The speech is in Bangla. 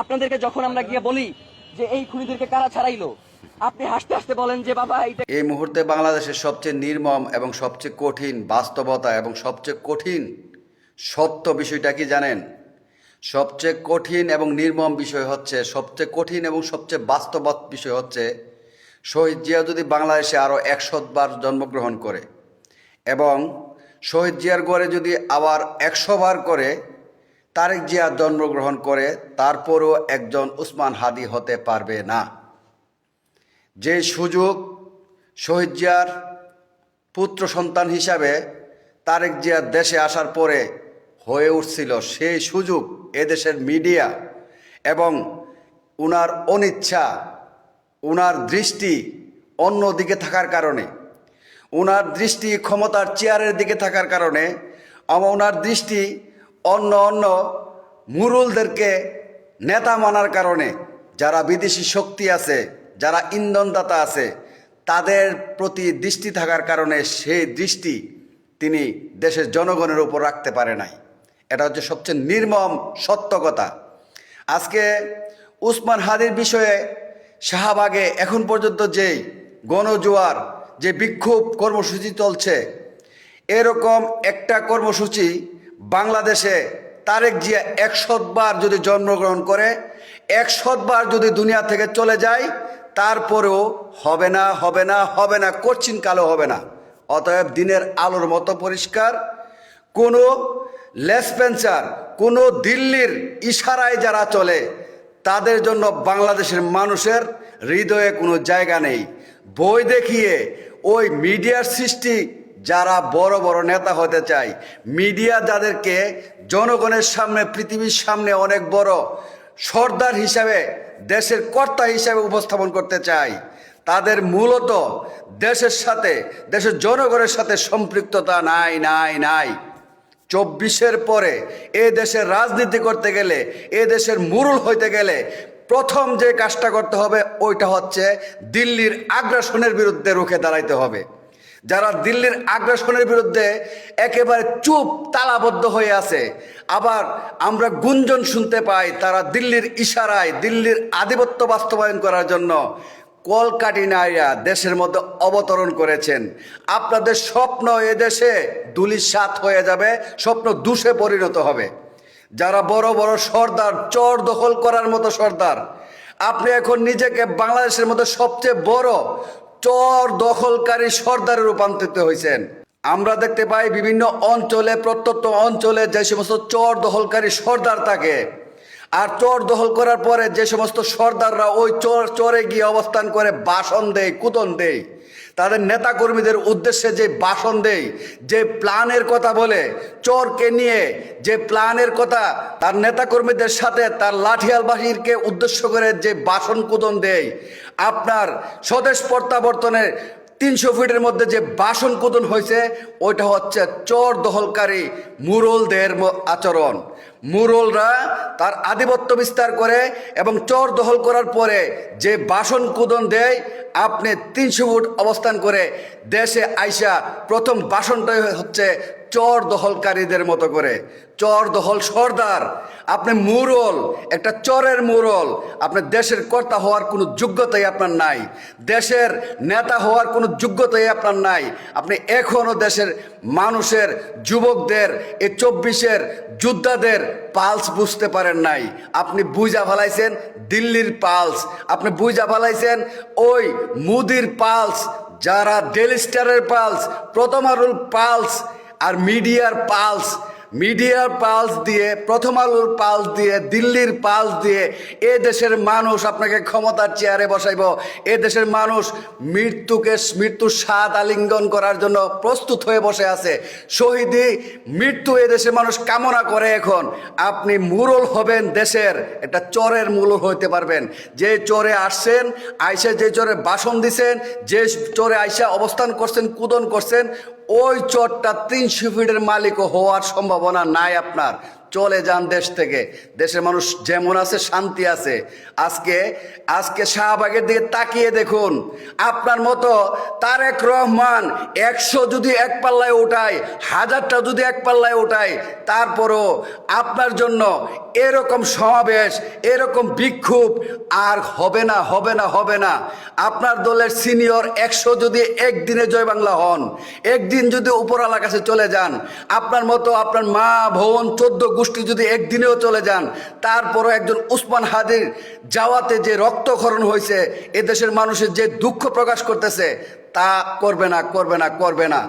আপনাদেরকে যখন আমরা গিয়ে বলি যে এই খুনিদেরকে কারা ছাড়াইলো, আপনি হাসতে হাসতে বলেন যে, বাবা এই মুহূর্তে বাংলাদেশের সবচেয়ে নির্মম এবং সবচেয়ে কঠিন বাস্তবতা এবং সবচেয়ে কঠিন সত্য বিষয়টা কি জানেন? সবচেয়ে কঠিন এবং নির্মম বিষয় হচ্ছে, সবচেয়ে কঠিন এবং সবচেয়ে বাস্তব বিষয় হচ্ছে, শহীদ জিয়া যদি বাংলাদেশে আরও একশোবার জন্মগ্রহণ করে এবং শহীদ জিয়ার গড়ে যদি আবার একশো বার করে তারেক জিয়া জন্মগ্রহণ করে তারপরও একজন উসমান হাদি হতে পারবে না। যে সুযোগ শহীদ জিয়ার পুত্র সন্তান হিসাবে তারেক জিয়ার দেশে আসার পরে হয়ে উঠছিল, সেই সুযোগ এদেশের মিডিয়া এবং উনার অনিচ্ছা, উনার দৃষ্টি অন্য দিকে থাকার কারণে, উনার দৃষ্টি ক্ষমতার চেয়ারের দিকে থাকার কারণে আমার ওনার দৃষ্টি অন্য অন্য মুরুলদেরকে নেতা মানার কারণে যারা বিদেশি শক্তি আছে, যারা ইন্ধনদাতা আছে, তাদের প্রতি দৃষ্টি থাকার কারণে সেই দৃষ্টি তিনি দেশের জনগণের উপর রাখতে পারে নাই। এটা হচ্ছে সবচেয়ে নির্মম সত্য কথা আজকে উসমান হাদির বিষয়ে শাহবাগে এখন পর্যন্ত যেই গণজোয়ার, যে বিক্ষোভ কর্মসূচি চলছে, এরকম একটা কর্মসূচি বাংলাদেশে তারেক জিয়া একশতবার যদি জন্মগ্রহণ করে একশতবার যদি দুনিয়া থেকে চলে যায়, তারপরেও হবে না হবে না হবে না করছিন কালো হবে না। অতএব দিনের আলোর মতো পরিষ্কার। কোনো লেসপেন্সার কোনো দিল্লির ইশারায় যারা চলে, তাদের জন্য বাংলাদেশের মানুষের হৃদয়ে কোনো জায়গা নেই। বই দেখিয়ে ওই মিডিয়ার সৃষ্টি যারা বড় বড় নেতা হতে চায় মিডিয়া যাদেরকে জনগণের সামনে, পৃথিবীর সামনে অনেক বড় সর্দার হিসাবে, দেশের কর্তা হিসাবে উপস্থাপন করতে চায় তাদের মূলত দেশের সাথে, দেশের জনগণের সাথে সম্পৃক্ততা নাই নাই নাই। চব্বিশের পরে এ দেশের রাজনীতি করতে গেলে, এ দেশের মুরুল হইতে গেলে, প্রথম যে কাজটা করতে হবে, ওইটা হচ্ছে দিল্লির আগ্রাসনের বিরুদ্ধে রুখে দাঁড়াইতে হবে। যারা দিল্লির আগ্রাসনের বিরুদ্ধে একেবারে চুপ তালাবদ্ধ হয়ে আছে, আবার আমরা গুঞ্জন শুনতে পাই তারা দিল্লির ইশারায়, দিল্লির আধিপত্য বাস্তবায়ন করার জন্য কলকাটি কলকাটিনাইয়া দেশের মধ্যে অবতরণ করেছেন। আপনাদের স্বপ্ন এদেশে দুলির সাত হয়ে যাবে, স্বপ্ন দুষে পরিণত হবে। যারা বড় বড় সর্দার, চর দখল করার মতো সর্দার, আপনি এখন নিজেকে বাংলাদেশের মধ্যে সবচেয়ে বড় চর দখলকারী সর্দারে রূপান্তরিত হয়েছেন। আমরা দেখতে পাই বিভিন্ন অঞ্চলে, প্রত্যন্ত অঞ্চলে যে সমস্ত চর দখলকারী সর্দার থাকে আর চর দখল করার পরে যে সমস্ত সর্দাররা ওই চর, চরে গিয়ে অবস্থান করে বাসন দেয় কুতন দেয়, তাদের নেতাকর্মীদের উদ্দেশ্যে যে বাসন দেয়, যে প্ল্যানের কথা বলে, চোরকে নিয়ে যে প্ল্যানের কথা তার নেতাকর্মীদের সাথে তার লাঠিয়াল বাহিরকে উদ্দেশ্য করে যে বাসন কুদন দেয়, আপনার স্বদেশ প্রত্যাবর্তনের তিনশো ফিটের মধ্যে যে বাসন কুদন হয়েছে, ওইটা হচ্ছে চোর দখলকারী মুরলদের আচরণ। মুরলরা তার আধিপত্য বিস্তার করে এবং চর দখল করার পরে যে বাসন কুদন দেয়, আপনি তিনশো ফুট অবস্থান করে দেশে আইসা প্রথম বাসনটাই হচ্ছে চর দখলকারীদের মতো করে। চর দখল সর্দার। আপনি মুরল, একটা চরের মুরল। আপনার দেশের কর্তা হওয়ার কোনো যোগ্যতাই আপনার নাই। দেশের নেতা হওয়ার কোনো যোগ্যতাই আপনার নাই। আপনি এখনও দেশের মানুষের, যুবকদের এই চব্বিশের যোদ্ধাদের পালস বুঝতে পারেন নাই। আপনি বুঝা ফেলাইছেন দিল্লির পালস। আপনি বুঝা ফেলাইছেন ওই মুদির পালস, যারা ডেলি স্টারের পালস প্রথম আরুল পালস আর মিডিয়ার পালস মিডিয়ার পালস দিয়ে, প্রথম আলোর পালস দিয়ে, দিল্লির পালস দিয়ে এ দেশের মানুষ আপনাকে ক্ষমতার চেয়ারে বসাইব। এ দেশের মানুষ মৃত্যুকে মৃত্যুর স্বাদ আলিঙ্গন করার জন্য প্রস্তুত হয়ে বসে আছে। শহীদি, মৃত্যু এ দেশের মানুষ কামনা করে এখন। আপনি মুরল হবেন দেশের একটা চরের মূল হইতে পারবেন। যে চরে আসছেন, আইসা যে চরে বাসন দিছেন, যে চরে আইসা অবস্থান করছেন, কুদন করছেন, ওই চরটা তিনশো ফিটের মালিকও হওয়ার সম্ভাবনা নাই আপনার। চলে যান দেশ থেকে। দেশের মানুষ যেমন আছে, শান্তি আছে। আজকে আজকে শাহবাগের দিকে তাকিয়ে দেখুন। আপনার মতো তারেক রহমান একশো যদি এক পাল্লায় ওঠায় হাজারটা যদি এক পাল্লায় ওঠায় তারপরও আপনার জন্য এরকম সমাবেশ, এরকম বিক্ষোভ আর হবে না হবে না হবে না। আপনার দলের সিনিয়র একশো যদি একদিনে জয় বাংলা হন, একদিন যদি উপরওয়ালার কাছে চলে যান, আপনার মতো আপনার মা, বোন, চোদ্দ গোষ্ঠী যদি একদিনেও চলে যান, তারপরও একজন উসমান হাদির যাওয়াতে যে রক্তক্ষরণ হয়েছে, এদেশের মানুষের যে দুঃখ প্রকাশ করতেছে, তা করবে না করবে না করবে না।